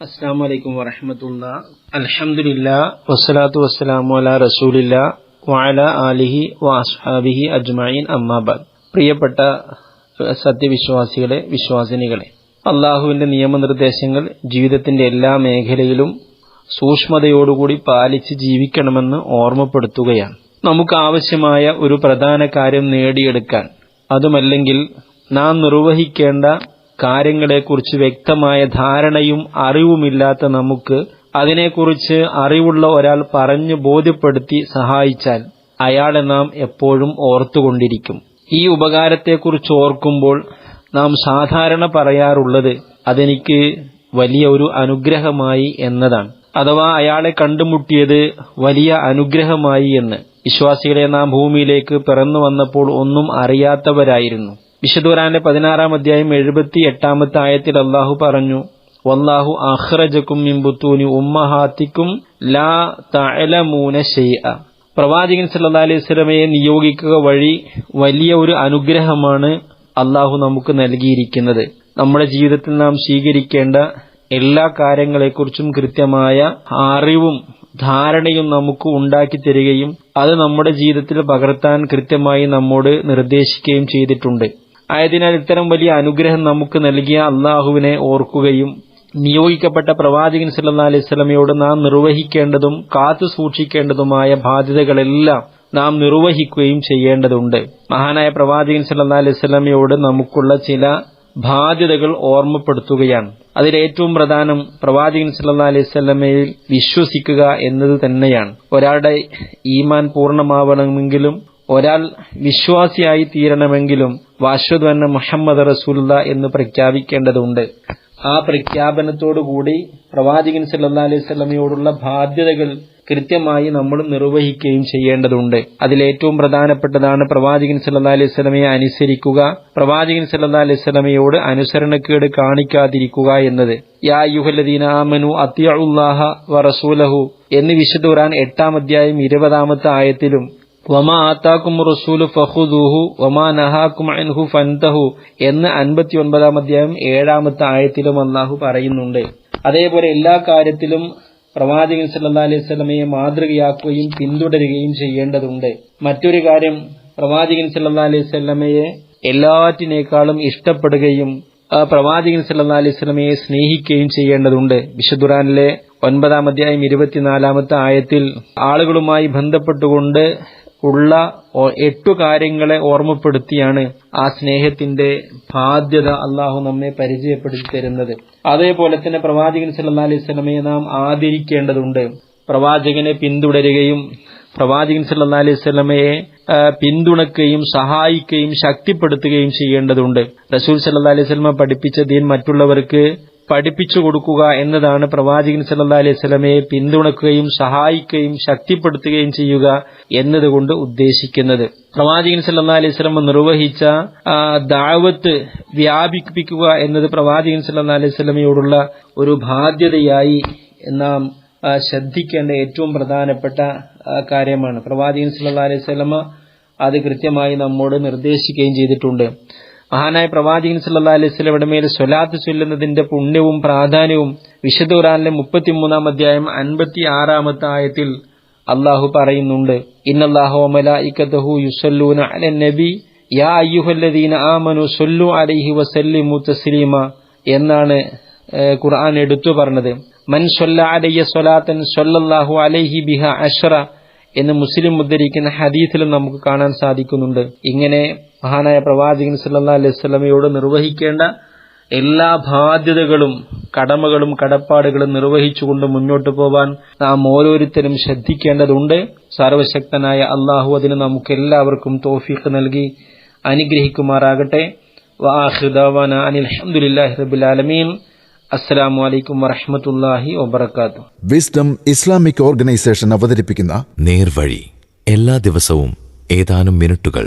അസ്സാം വലൈക്കും വറഹമത്തുള്ള. അലഹമില്ല വസ്സലാത്തു വസ്സലാമു അല റസൂലില്ല വാല ആലിഹി വാസ്ഹാബിഹി അജ്മായിൻ അമ്മാബാദ് പ്രിയപ്പെട്ട സത്യവിശ്വാസികളെ വിശ്വാസിനികളെ അള്ളാഹുവിന്റെ നിയമനിർദ്ദേശങ്ങൾ ജീവിതത്തിന്റെ എല്ലാ മേഖലയിലും സൂക്ഷ്മതയോടുകൂടി പാലിച്ച് ജീവിക്കണമെന്ന് ഓർമ്മപ്പെടുത്തുകയാണ്. നമുക്ക് ആവശ്യമായ ഒരു പ്രധാന കാര്യം നേടിയെടുക്കാൻ. അതുമല്ലെങ്കിൽ നാം നിർവഹിക്കേണ്ട കാര്യങ്ങളെക്കുറിച്ച് വ്യക്തമായ ധാരണയും അറിവുമില്ലാത്ത നമുക്ക് അതിനെക്കുറിച്ച് അറിവുള്ള ഒരാൾ പറഞ്ഞു ബോധ്യപ്പെടുത്തി സഹായിച്ചാൽ അയാളെ നാം എപ്പോഴും ഓർത്തുകൊണ്ടിരിക്കും. ഈ ഉപകാരത്തെക്കുറിച്ച് ഓർക്കുമ്പോൾ നാം സാധാരണ പറയാറുള്ളത് അതെനിക്ക് വലിയ ഒരു അനുഗ്രഹമായി എന്നതാണ്. അഥവാ അയാളെ കണ്ടുമുട്ടിയത് വലിയ അനുഗ്രഹമായി എന്ന്. വിശ്വാസികളെ നാം ഭൂമിയിലേക്ക് പിറന്നു വന്നപ്പോൾ ഒന്നും അറിയാത്തവരായിരുന്നു. വിശുദ്ധൂരാന്റെ പതിനാറാം അധ്യായം എഴുപത്തി എട്ടാമത്തെ ആയത്തിൽ അള്ളാഹു പറഞ്ഞു വല്ലാഹു അഹ്റജക്കും ഇമ്പുത്തൂനി ഉമ്മഹാത്തിക്കും ലാ തലമൂന പ്രവാചകൻ സല്ലാ അലൈഹി സ്വലമയെ നിയോഗിക്കുക വഴി വലിയ ഒരു അനുഗ്രഹമാണ് അള്ളാഹു നമുക്ക് നൽകിയിരിക്കുന്നത്. നമ്മുടെ ജീവിതത്തിൽ നാം സ്വീകരിക്കേണ്ട എല്ലാ കാര്യങ്ങളെക്കുറിച്ചും കൃത്യമായ അറിവും ധാരണയും നമുക്ക് ഉണ്ടാക്കി തരികയും അത് നമ്മുടെ ജീവിതത്തിൽ പകർത്താൻ കൃത്യമായി നമ്മോട് നിർദ്ദേശിക്കുകയും ചെയ്തിട്ടുണ്ട്. ആയതിനാൽ ഇത്തരം വലിയ അനുഗ്രഹം നമുക്ക് നൽകിയ അള്ളാഹുവിനെ ഓർക്കുകയും നിയോഗിക്കപ്പെട്ട പ്രവാചകൻ സല്ലാ അലൈഹി സ്വലമയോട് നാം നിർവഹിക്കേണ്ടതും കാത്തു സൂക്ഷിക്കേണ്ടതുമായ ബാധ്യതകളെല്ലാം നാം നിർവഹിക്കുകയും ചെയ്യേണ്ടതുണ്ട്. മഹാനായ പ്രവാചകൻ സല്ലാ അലൈഹി സ്വലമയോട് നമുക്കുള്ള ചില ബാധ്യതകൾ ഓർമ്മപ്പെടുത്തുകയാണ്. അതിലേറ്റവും പ്രധാനം പ്രവാചകൻ സല്ലാ അലൈഹി സ്വലമയിൽ വിശ്വസിക്കുക എന്നത് തന്നെയാണ്. ഒരാളുടെ ഈമാൻ പൂർണമാവണമെങ്കിലും ഒരാൾ വിശ്വാസിയായി തീരണമെങ്കിലും വാശ്വദ്വന്ന മുഹമ്മദ് റസൂല്ല എന്ന് പ്രഖ്യാപിക്കേണ്ടതുണ്ട്. ആ പ്രഖ്യാപനത്തോടുകൂടി പ്രവാചകൻ സല്ലാ അലൈഹി സ്വലമയോടുള്ള ബാധ്യതകൾ കൃത്യമായി നമ്മൾ നിർവഹിക്കുകയും ചെയ്യേണ്ടതുണ്ട്. അതിലേറ്റവും പ്രധാനപ്പെട്ടതാണ് പ്രവാചകൻ സല്ലാ അലൈഹി സ്വലമയെ അനുസരിക്കുക. പ്രവാചകൻ സല്ലാ അലൈഹി സ്വലമയോട് അനുസരണക്കേട് കാണിക്കാതിരിക്കുക എന്നത്. യാ യുഹലദീനാമനു അത്തിയുല്ലാഹ വ റസൂലഹു എന്ന് വിശുദ്ധ ഖുർആൻ എട്ടാം അധ്യായം ഇരുപതാമത്തെ ആയത്തിലും വമാ ആത്താക്കും റസൂലു ഫഹുദൂഹു വമാ നഹാക്കും അൻഹു ഫൻതഹു എന്ന് അൻപത്തി ഒൻപതാം അധ്യായം ഏഴാമത്തെ ആയത്തിലും അള്ളാഹു പറയുന്നുണ്ട്. അതേപോലെ എല്ലാ കാര്യത്തിലും പ്രവാചകൻ സല്ലാ അലൈഹി സ്വലമയെ മാതൃകയാക്കുകയും പിന്തുടരുകയും ചെയ്യേണ്ടതുണ്ട്. മറ്റൊരു കാര്യം പ്രവാചകൻ സല്ലാ അലൈഹി സ്വലമയെ എല്ലാറ്റിനേക്കാളും ഇഷ്ടപ്പെടുകയും പ്രവാചകൻ സല്ലാ അലൈഹി സ്വലമയെ സ്നേഹിക്കുകയും ചെയ്യേണ്ടതുണ്ട്. വിശുദ്ധുറാനിലെ ഒൻപതാം അധ്യായം ഇരുപത്തിനാലാമത്തെ ആയത്തിൽ ആളുകളുമായി ബന്ധപ്പെട്ടുകൊണ്ട് ഉള്ള എട്ടു കാര്യങ്ങളെ ഓർമ്മപ്പെടുത്തിയാണ് ആ സ്നേഹത്തിന്റെ ബാധ്യത അള്ളാഹു നമ്മെ പരിചയപ്പെടുത്തി തരുന്നത്. അതേപോലെ തന്നെ പ്രവാചകൻ സല്ലാ അലൈഹി സ്വലമയെ നാം ആദരിക്കേണ്ടതുണ്ട്. പ്രവാചകനെ പിന്തുടരുകയും പ്രവാചകൻ സല്ലാ അലൈഹി സ്വലമയെ പിന്തുണക്കുകയും സഹായിക്കുകയും ശക്തിപ്പെടുത്തുകയും ചെയ്യേണ്ടതുണ്ട്. റസൂൽ സല്ലാ അലൈഹി സ്വലമ പഠിപ്പിച്ച ദീൻ മറ്റുള്ളവർക്ക് പഠിപ്പിച്ചു കൊടുക്കുക എന്നതാണ് പ്രവാചകൻ സല്ലാ അലൈഹി സ്വലമയെ പിന്തുണക്കുകയും സഹായിക്കുകയും ശക്തിപ്പെടുത്തുകയും ചെയ്യുക എന്നതുകൊണ്ട് ഉദ്ദേശിക്കുന്നത്. പ്രവാചകൻ സല്ലാ അലൈഹി സ്വലമ നിർവഹിച്ച ദാവത്ത് വ്യാപിപ്പിക്കുക എന്നത് പ്രവാചകൻ സല്ലാ അലൈഹി സ്വലമയോടുള്ള ഒരു ബാധ്യതയായി നാം ശ്രദ്ധിക്കേണ്ട ഏറ്റവും പ്രധാനപ്പെട്ട കാര്യമാണ്. പ്രവാചകൻ സല്ലാ അലൈഹി സ്വലമ അത് കൃത്യമായി നമ്മോട് നിർദ്ദേശിക്കുകയും ചെയ്തിട്ടുണ്ട്. മഹാനായ പ്രവാചകൻ സല്ലാ അലൈഹി സ്വലയുടെ മേൽ സ്വലാത്ത് ചൊല്ലുന്നതിന്റെ പുണ്യവും പ്രാധാന്യവും വിശുദ്ധ ഖുറാനിലെ മുപ്പത്തിമൂന്നാം അധ്യായം അൻപത്തി ആറാമത്തെ ആയത്തിൽ അള്ളാഹു പറയുന്നുണ്ട്. യുസല്ലൂന യാ അയ്യുഹല്ലദീന അലൈഹി എന്നാണ് ഖുർആൻ എടുത്തു പറഞ്ഞത്. മൻ സൊല്ല അലയ്യ അലൈഹി ബിഹ അഷറ എന്ന് മുസ്ലിം ഉദ്ധരിക്കുന്ന ഹദീസിലും നമുക്ക് കാണാൻ സാധിക്കുന്നുണ്ട്. ഇങ്ങനെ മഹാനായ പ്രവാചകൻ സല്ലാ അലൈഹി സ്വലമയോട് നിർവഹിക്കേണ്ട എല്ലാ ബാധ്യതകളും കടമകളും കടപ്പാടുകളും നിർവഹിച്ചുകൊണ്ട് മുന്നോട്ട് പോവാൻ നാം ഓരോരുത്തരും ശ്രദ്ധിക്കേണ്ടതുണ്ട്. സർവശക്തനായ അള്ളാഹു അതിന് നമുക്ക് എല്ലാവർക്കും തോഫീഖ് നൽകി അനുഗ്രഹിക്കുമാറാകട്ടെ. വാഹിദാവാന അനിൽഹമുല്ലാഹി റബുലാലമീൻ അസ്സലാമു അലൈക്കും വറഹമത്തല്ലാഹി വബർക്കാത്തു വിസ്ഡം ഇസ്ലാമിക് ഓർഗനൈസേഷൻ അവതരിപ്പിക്കുന്ന നേർവഴി എല്ലാ ദിവസവും ഏതാനും മിനിറ്റുകൾ